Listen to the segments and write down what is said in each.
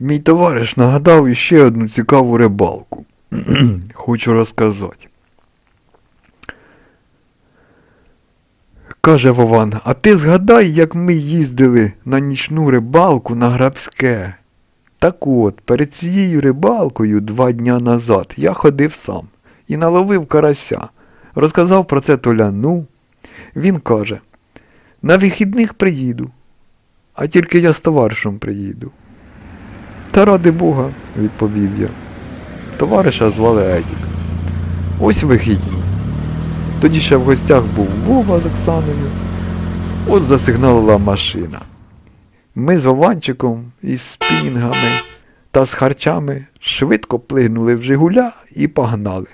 Мій товариш нагадав іще одну цікаву рибалку. Хочу розказати. Каже Вован, а ти згадай, як ми їздили на нічну рибалку на Грабське. Так от, перед цією рибалкою два дня назад я ходив сам і наловив карася. Розказав про це Толяну. Він каже, на вихідних приїду, а тільки я з товаришем приїду. Та ради Бога, відповів я. Товариша звали Едік. Ось вихідні. Тоді ще в гостях був Вова з Оксаною. От засигналила машина. Ми з Вованчиком із спінінгами та з харчами швидко плигнули в Жигуля і погнали.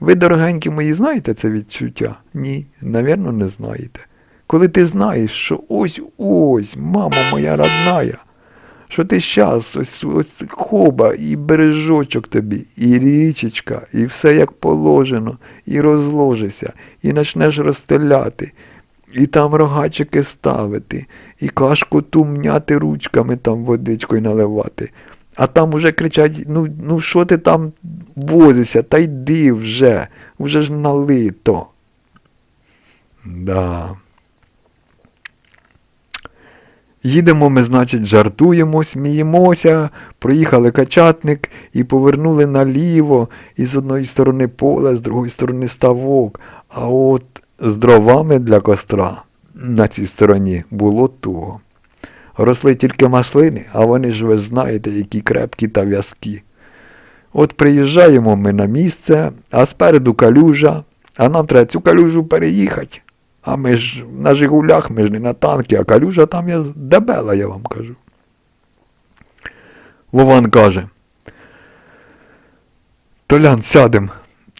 Ви, дорогенькі мої, знаєте це відчуття? Ні, навірно, не знаєте. Коли ти знаєш, що ось ось, мама моя родная, що ти щас, ось, ось хоба, і бережочок тобі, і річечка, і все як положено, і розложишся, і почнеш розстеляти, і там рогачики ставити, і кашку ту мняти ручками там водичкою наливати. А там уже кричать, ну, ну що ти там возишся, та йди вже, вже ж налито. Да. Їдемо ми, значить, жартуємо, сміємося, проїхали качатник і повернули наліво, і з одної сторони поле, з другої сторони ставок, а от з дровами для костра на цій стороні було туго. Росли тільки маслини, а вони ж ви знаєте, які крепкі та в'язкі. От приїжджаємо ми на місце, а спереду калюжа, а нам треба цю калюжу переїхати. А ми ж на Жигулях, ми ж не на танки, а калюжа там я дебела, я вам кажу. Вован каже. Толян, сядем,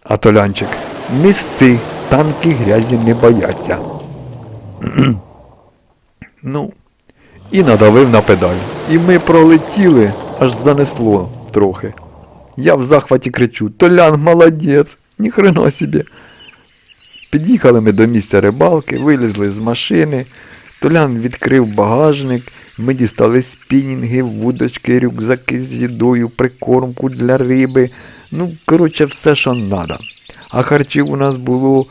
а Толянчик. Місти, танки грязі не бояться. ну, і надавив на педаль. І ми пролетіли, аж занесло трохи. Я в захваті кричу: Толян, молодець, ніхрена собі. Під'їхали ми до місця рибалки, вилізли з машини. Толян відкрив багажник, ми дістали спінінги, вудочки, рюкзаки з їдою, прикормку для риби. Ну, коротше, все, що треба. А харчів у нас було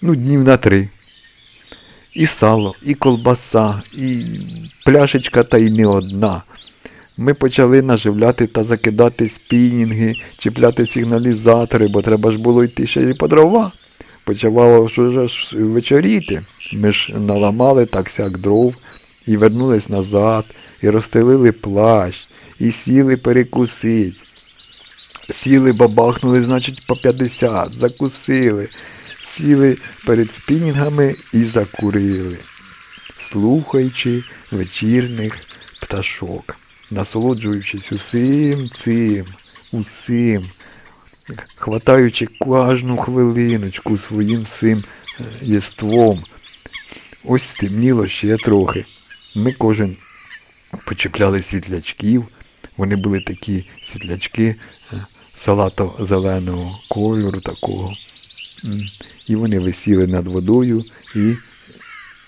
ну, днів на три. І сало, і колбаса, і пляшечка та й не одна. Ми почали наживляти та закидати спінінги, чіпляти сигналізатори, бо треба ж було йти ще й по дрова. Почавало ж вечоріти. Ми ж наламали так сяк дров і вернулись назад, і розстелили плащ, і сіли перекусить. Сіли, бабахнули, значить, по 50, закусили, сіли перед спінінгами і закурили, слухаючи вечірних пташок, насолоджуючись усім цим, усім, хватаючи кожну хвилиночку своїм цим е, єством. Ось стемніло ще трохи. Ми кожен почепляли світлячків. Вони були такі світлячки е, салато-зеленого кольору такого. І вони висіли над водою і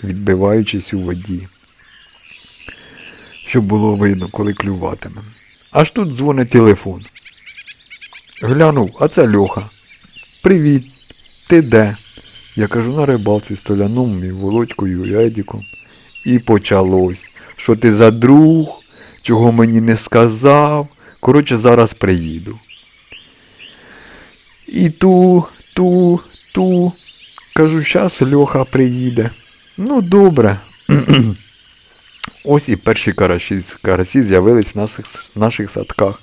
відбиваючись у воді. Щоб було видно, коли клюватиме. Аж тут дзвонить телефон. Глянув, а це Льоха. Привіт, ти де? Я кажу на рибалці з Толяном і Володькою і Едіком. І почалось. Що ти за друг? Чого мені не сказав? Коротше, зараз приїду. І ту, ту, ту. Кажу, щас Льоха приїде. Ну, добре. Ось і перші карасі, карасі з'явились в наших, наших садках.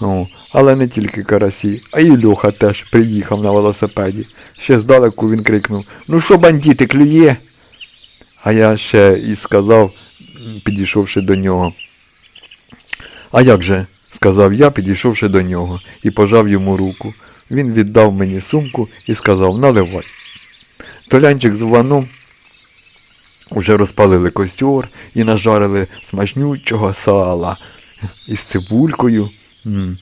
О, але не тільки карасі, а й Льоха теж приїхав на велосипеді. Ще здалеку він крикнув Ну що, бандіти, клює? А я ще і сказав, підійшовши до нього. А як же? сказав я, підійшовши до нього, і пожав йому руку. Він віддав мені сумку і сказав наливай. Толянчик з Ваном уже розпалили костер і нажарили смачнючого сала із цибулькою. М,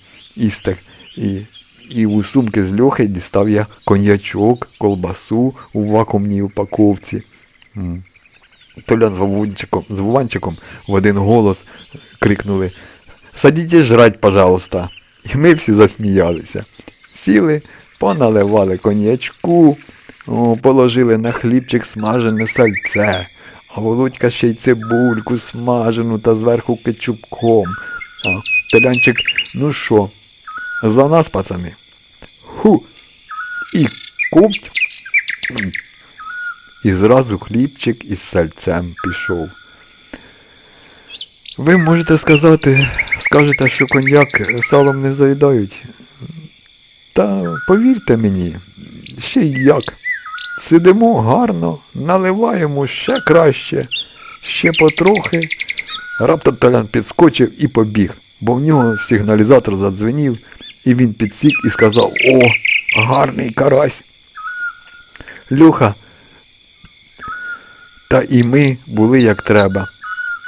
І, і, у сумки з льохи дістав я коньячок, колбасу у вакуумній упаковці. М. Толян з Вовунчиком, з Вованчиком в один голос крикнули садіть жрать, пожалуйста. І ми всі засміялися. Сіли, поналивали коньячку, положили на хлібчик смажене сальце, а Володька ще й цибульку смажену та зверху кетчупком. Телянчик, ну що, за нас, пацани. Ху. І ковть. М. І зразу хлібчик із сальцем пішов. Ви можете сказати, скажете, що коньяк салом не заїдають. Та повірте мені, ще й як. Сидимо гарно, наливаємо ще краще, ще потрохи. Раптом Толян підскочив і побіг, бо в нього сигналізатор задзвенів, і він підсік і сказав: О, гарний карась. Люха. Та і ми були як треба.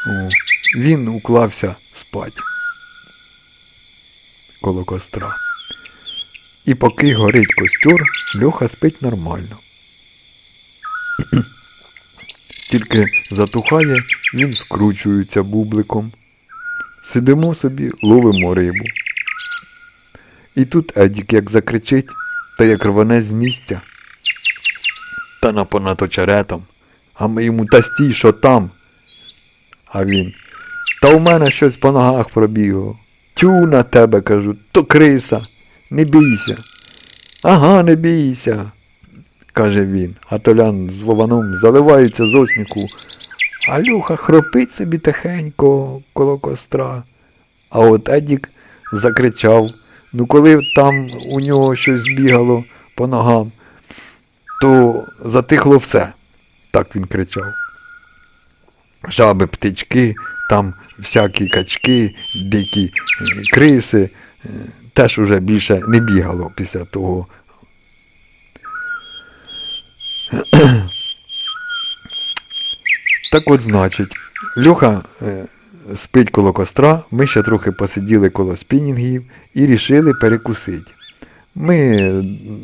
О, він уклався спать коло костра. І поки горить костюр, Льоха спить нормально. Тільки затухає, він скручується бубликом. Сидимо собі, ловимо рибу. І тут Едік як закричить, та як рване з місця. Та на понад очеретом. А ми йому та стій, що там. А він. Та у мене щось по ногах пробігло. Тю на тебе, кажу, то криса. Не бійся. Ага, не бійся, каже він, а Толян з Вованом заливаються з осміху. А Люха хропить собі тихенько коло костра. А от Едік закричав. Ну коли там у нього щось бігало по ногам, то затихло все. Так він кричав. Жаби, птички, там всякі качки, дикі е, криси, е, теж уже більше не бігало після того. Так от значить, Льоха е, спить коло костра, ми ще трохи посиділи коло спінінгів і рішили перекусити. Ми,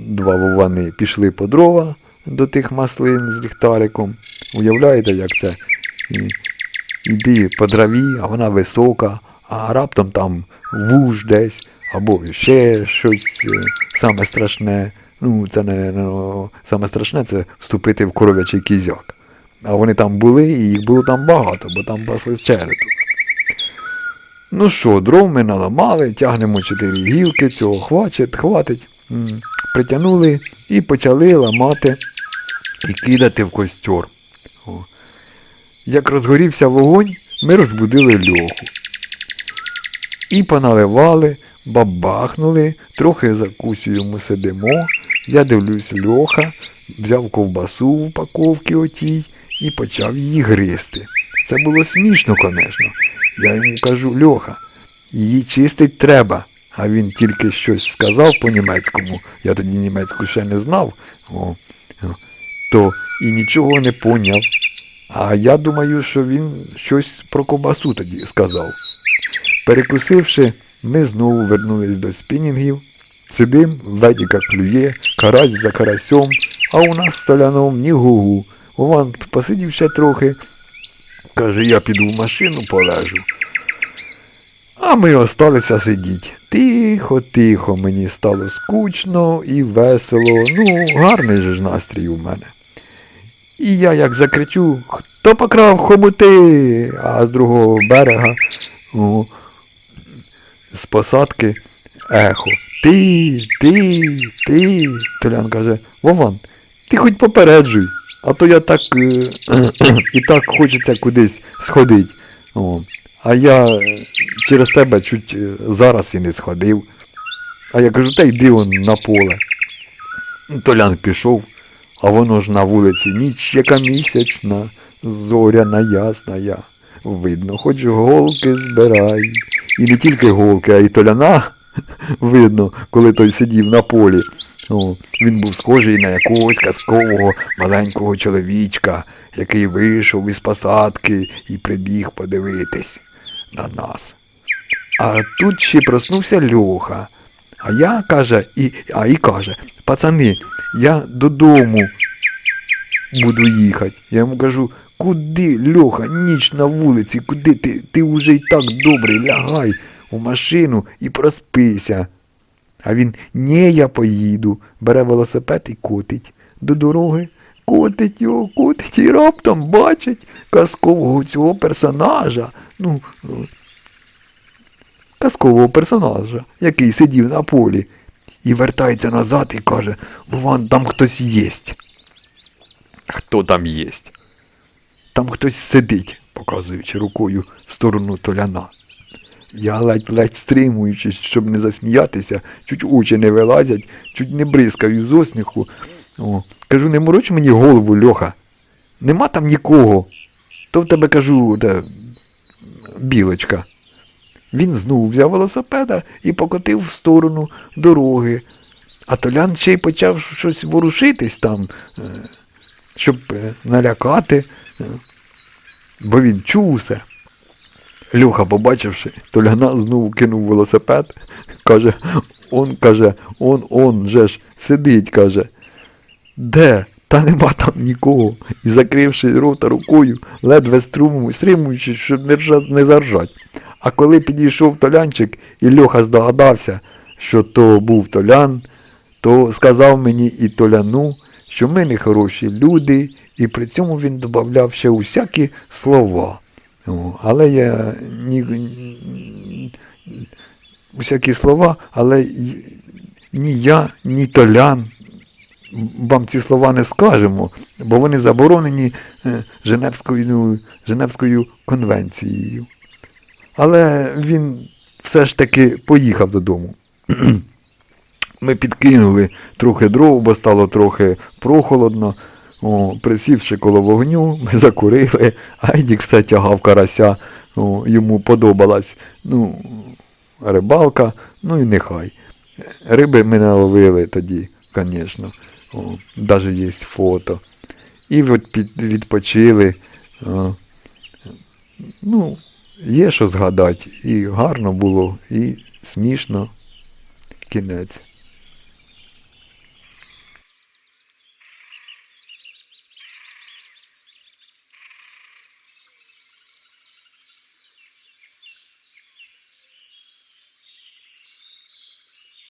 два вовани, пішли по дрова до тих маслин з ліхтариком. Уявляєте, як це? Іди по траві, а вона висока, а раптом там вуж десь, або ще щось е, саме страшне. Ну, це не ну, саме страшне це вступити в коров'ячий кізяк. А вони там були, і їх було там багато, бо там пасли череду. Ну що, дров ми наламали, тягнемо чотири гілки, цього хватить, хватить. Притягнули і почали ламати і кидати в костер. О. Як розгорівся вогонь, ми розбудили льоху. І поналивали, бабахнули, трохи закусюємо сидимо. Я дивлюсь льоха, взяв ковбасу в упаковці отій і почав її гризти. Це було смішно, конечно. Я йому кажу, Льоха, її чистить треба. А він тільки щось сказав по-німецькому, я тоді німецьку ще не знав, о, то і нічого не поняв. А я думаю, що він щось про ковбасу тоді сказав. Перекусивши, ми знову вернулись до спінінгів. Сидим, ведіка клює, карась за карасьом, а у нас з столяном ні гугу. Вован посидів ще трохи. Каже, я піду в машину полежу. А ми осталися сидіть. Тихо, тихо, мені стало скучно і весело. Ну, гарний же ж настрій у мене. І я як закричу, хто покрав хомути, а з другого берега о, з посадки ехо. Ти, ти, ти. Толян каже, Вован, ти хоч попереджуй, а то я так е, і так хочеться кудись сходить. О. А я е, через тебе чуть е, зараз і не сходив. А я кажу, та йди он на поле. Толян пішов, а воно ж на вулиці ніч яка місячна, зоряна ясна. Видно, хоч голки збирай. І не тільки голки, а й толяна видно, коли той сидів на полі. О, він був схожий на якогось казкового маленького чоловічка, який вийшов із посадки і прибіг подивитись на нас. А тут ще проснувся Льоха. А я каже, і, а і каже, пацани, я додому буду їхати. Я йому кажу, куди, Льоха, ніч на вулиці, куди ти? Ти вже і так добрий, лягай. у машину і проспися. А він ні, я поїду, бере велосипед і котить до дороги. Котить його, котить і раптом бачить казкового цього персонажа. Ну, е, казкового персонажа, який сидів на полі, і вертається назад і каже, Вован, там хтось єсть. Хто там єсть? Там хтось сидить, показуючи рукою в сторону толяна. Я ледь-ледь стримуючись, щоб не засміятися, чуть очі не вилазять, чуть не бризкаю з осміху. О, кажу, не мороч мені голову, Льоха. Нема там нікого. То в тебе кажу, де, білочка. Він знову взяв велосипеда і покотив в сторону дороги. А Толян ще й почав щось ворушитись там, е, щоб е, налякати, е, бо він чув усе. Люха, побачивши, Толяна знову кинув велосипед, каже, он каже, он, он же ж сидить, каже. Де? Та нема там нікого. І закривши рота рукою, ледве струму, стримуючись, щоб не, не заржать. А коли підійшов Толянчик і Льоха здогадався, що то був Толян, то сказав мені і Толяну, що ми не хороші люди, і при цьому він додавав ще усякі слова. Але я ні- усякі слова, але ні я, ні Толян вам ці слова не скажемо, бо вони заборонені е, Женевською, Женевською конвенцією. Але він все ж таки поїхав додому. Ми підкинули трохи дров, бо стало трохи прохолодно. О, присівши коло вогню, ми закурили, Айдік все тягав карася, о, йому подобалась ну, рибалка, ну і нехай. Риби ми не ловили тоді, звісно. Навіть є фото. І відпочили. О, ну, є що згадати. І гарно було, і смішно. Кінець.